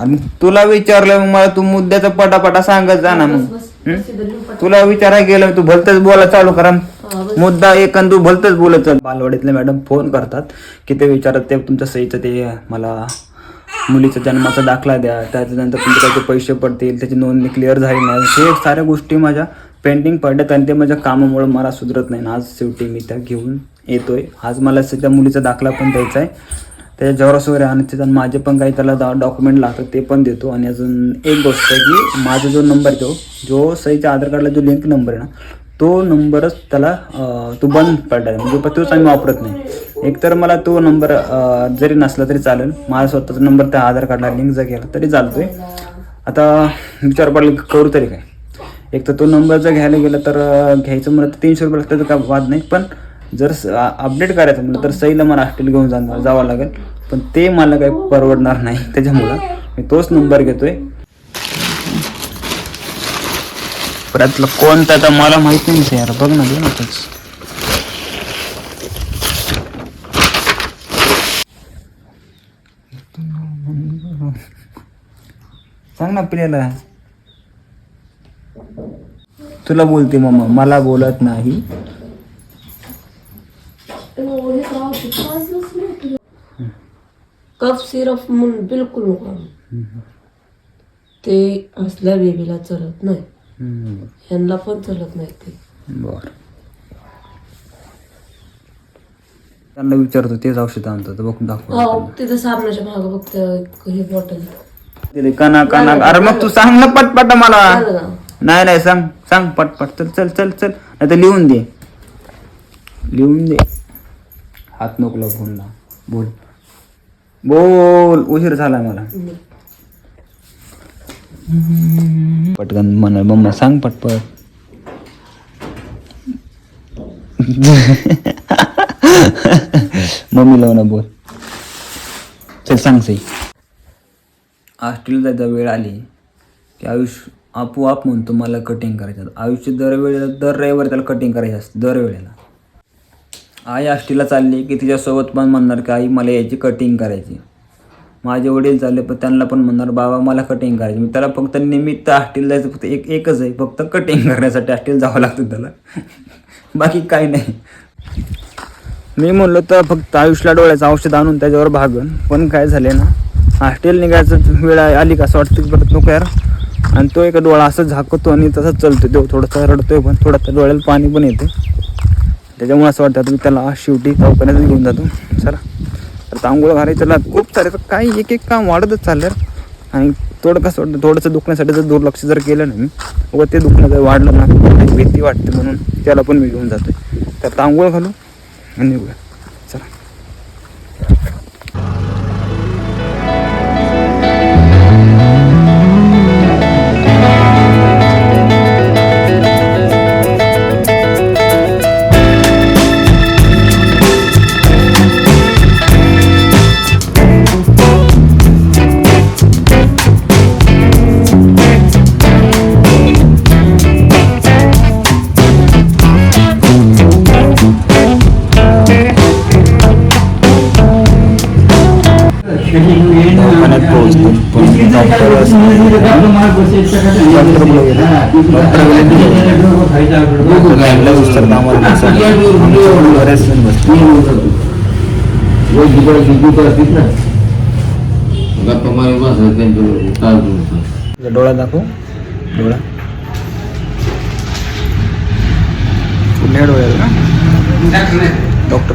आणि तुला विचारलं मग मला तू मुद्द्याचा पटापटा सांगत जा ना मग. हं? तुला विचारायला गेलं तू भलतच बोला चालू करा. मुद्दा एक आणि तू भलतच बोलत चाल. बालवाडीतले मॅडम फोन करतात की ते विचारत ते तुमच्या सहीचं ते मला मुलीचा जन्माचा दाखला द्या. त्याच्यानंतर तुमचे काही पैसे पडतील त्याची नोंदणी क्लिअर झाली नाही. हे साऱ्या गोष्टी माझ्या पेंडिंग पडल्यात आणि ते माझ्या कामामुळे मला सुधरत नाही. आणि आज शेवटी मी त्या घेऊन येतोय. आज मला सध्या मुलीचा दाखला पण द्यायचा आहे त्याच्या जेवढा वगैरे आणि त्याच्यात माझे पण काही त्याला डॉक्युमेंट लागतात ते पण देतो. आणि अजून एक गोष्ट आहे की माझा जो नंबर तो जो सईच्या आधार कार्डला जो लिंक नंबर आहे ना तो नंबरच त्याला तो बंद पडला म्हणजे तोच आम्ही वापरत नाही. एकतर मला तो नंबर जरी नसला तरी चालेल. माझा स्वतःचा नंबर त्या आधार कार्डला लिंक जर केला तरी चालतोय. आता विचार पडला करू तरी काय? एक तर तो नंबर जर घ्यायला गेला तर घ्यायचं म्हणलं तर तीनशे रुपये लागतं तर काय वाद नाही. पण जर अपडेट करायचं म्हटलं तर सईला मला हॉस्टेल घेऊन जाणार जावं लागेल. पण ते मला काही परवडणार नाही त्याच्यामुळं. मी तोच नंबर घेतोय. परतलं कोणता तर मला माहीत नाही यार. बघ ना ना तेच. सांग ना प्रियाला. तुला बोलते मम्मा मला बोलत नाही. कफ सिरप म्हणून बिलकुल नको. ते असल्या बेबीला चलत नाही. यांना पण चलत नाही ते. बर. त्यांना विचारतो तेच औषध आणतो तर बघून दाखव हो तिथं साबणाच्या मागं बघत हे बॉटल दिले कना कना अरे मग तू सांग ना पटपट मला. झालं ना. नाही नाही सांग सांग पटपट. चल चल चल चल. नाही तर लिहून दे. लिहून दे. हात नको लावू फोनला बोल. बोल उशीर झाला मला. पटकन म्हणाल मम्मा सांग पटपट. मम्मी लावून बोल. चल सांग सई. हॉस्टेलला जायचा वेळ आली की आयुष्य आपोआप म्हणून तुम्हाला कटिंग करायचं आयुष्य दरवेळेला दर रविवारी त्याला कटिंग करायचं असतं दरवेळेला. आई आष्टीला चालली की तिच्यासोबत पण म्हणणार की आई मला याची कटिंग करायची. माझे वडील चालले पण त्यांना पण म्हणणार बाबा मला कटिंग करायची. मी त्याला फक्त निमित्त आष्टीला जायचं फक्त एक एकच आहे फक्त कटिंग करण्यासाठी आष्टीला जावं लागतं त्याला. बाकी काही नाही. मी म्हणलो तर फक्त आयुष्याला डोळ्याचं औषध आणून त्याच्यावर भागन. पण काय झाले ना हॉस्टेल निघायचं वेळ आली का असं वाटतं की परत नको यार. आणि तो एका डोळा असं झाकतो आणि तसाच चालतो तो थोडासा रडतोय पण थोडा त्या डोळ्याला पाणी पण येते त्याच्यामुळे असं वाटतं मी त्याला शेवटी दवाखान्यात घेऊन जातो चला. तर आंघोळ घालायचं त्याला खूप सारे तर काही एक एक काम वाढतच चाललं आणि थोडं कसं वाटतं थोडंसं दुखण्यासाठी जर दुर्लक्ष जर केलं ना मी व ते दुखणं जर वाढलं ना भीती वाटते म्हणून त्याला पण मी घेऊन जातोय. तर आंघोळ घालू आणि निघूया. डोळा दाखव. डोळा. कुठल्या डोळ्याला ना? डॉक्टर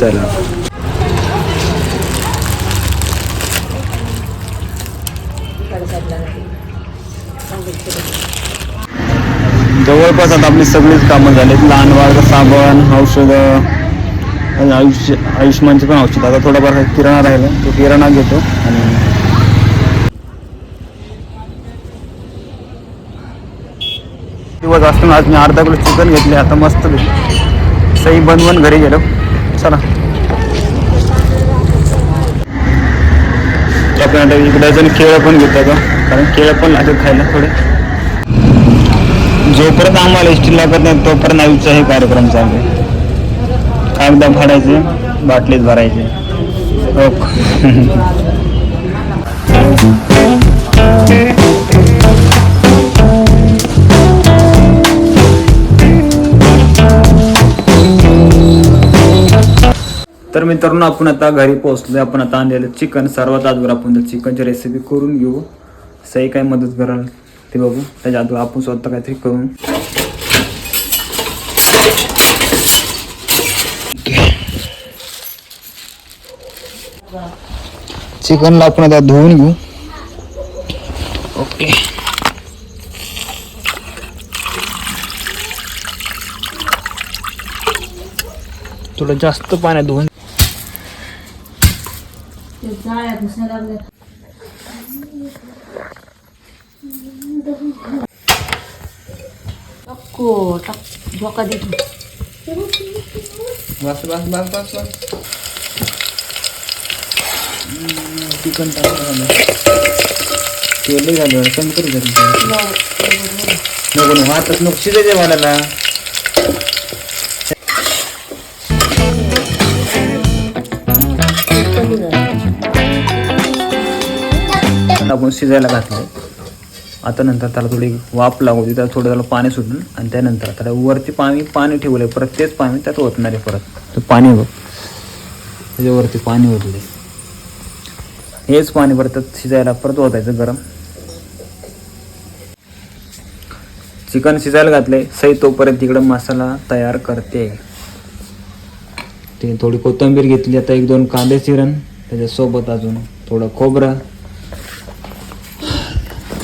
चला. जवळपास आता आपली सगळीच कामं झालीत. लहान बाळ साबण औषधं आणि आयुष्य आयुष्यमानचं पण औषध. आता थोडंफार किराणा राहिला. तो किराणा घेतो आणि दिवस असताना आज मी अर्धा किलो चिकन घेतले. आता मस्त सही बनवून घरी गेलो. चला. आपल्याला इकडे अजून केळं पण घेतो का कारण केळं पण लागत खायला थोडे. जोपर्यंत आम्हाला एसटी लागत नाही तोपर्यंत आयुष्य हे कार्यक्रम चालू आहे. कागदा फाडायचे बाटलीत भरायचे. ओके. तर मित्रांनो आपण आता घरी पोहोचलो आपण आता आणलेलं चिकन. सर्वात आजवर आपण त्या चिकनची रेसिपी करून घेऊ. सही काय मदत कराल ते बघू. त्याच्या आजवर आपण स्वतः काहीतरी करून चिकनला आपण आता धुवून घेऊ. ओके. थोडं जास्त पाण्यात धुवून जाळ्या घुसायला लागल्या टाको टाक धोका देतो बस बस बस बस बस चिकन टाकलं तेल झालं कमी करू झालं नको नको हातात नको शिजायचे मला आपण शिजायला घातलं आता नंतर त्याला थोडी वाफ लागू त्याला थोडं त्याला पाणी सुटून आणि त्यानंतर त्याला वरती पाणी पाणी ठेवलंय. परत तेच पाणी त्यात ओतणार आहे परत. तर पाणी बघ त्याच्यावरती पाणी ओतले हेच पाणी परत शिजायला परत ओतायचं गरम. चिकन शिजायला घातले सई तोपर्यंत तिकडं मसाला तयार करते. ते थोडी कोथिंबीर घेतली. आता एक दोन कांदे चिरण. त्याच्यासोबत अजून थोडं खोबरं.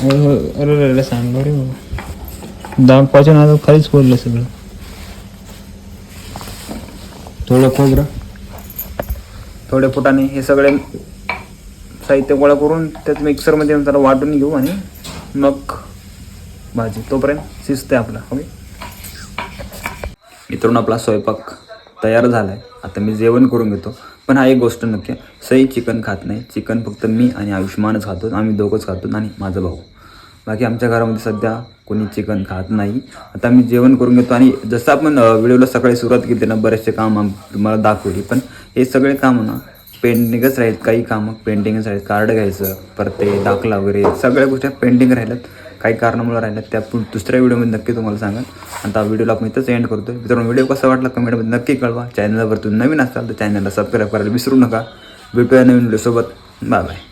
अरे अरे अरे सांग रे बाबा. दाग पाचन आता खालीच पडलं सगळं. थोडं खोबरं. थोडे फुटाने हे सगळे साहित्य गोळा करून त्यात मिक्सरमध्ये त्याला वाटून घेऊ आणि मग भाजी. तोपर्यंत शिजते आपला ओके? मित्रांनो आपला स्वयंपाक तयार झाला आहे आता मी जेवण करून घेतो. पण हा एक गोष्ट नक्की आहे. सई चिकन खात नाही. चिकन फक्त मी आणि आयुष्मानच खातो. आम्ही दोघंच खातो आणि माझा भाऊ. बाकी आमच्या घरामध्ये सध्या कोणी चिकन खात नाही. आता मी जेवण करून घेतो आणि जसं आपण व्हिडिओला सकाळी सुरुवात केली ना बरेचसे काम तुम्हाला दाखवली. पण हे सगळे कामं ना पेंडिंगच राहील काही कामं पेंटिंगच राहील कार्ड घ्यायचं परत ते दाखला वगैरे सगळ्या गोष्टी पेंडिंग राहिल्यात. काही कारणामुळे राहिल्यात. त्या पण दुसऱ्या व्हिडिओमध्ये नक्की तुम्हाला सांगाल आता व्हिडिओला आपण इथंच एंड करतो मित्रांनो व्हिडिओ कसा वाटला कमेंटमध्ये नक्की कळवा. चॅनलवर तुम्ही नवीन असाल तर चॅनलला सबस्क्राईब करायला विसरू नका. भेटूया नवीन व्हिडिओसोबत बाय बाय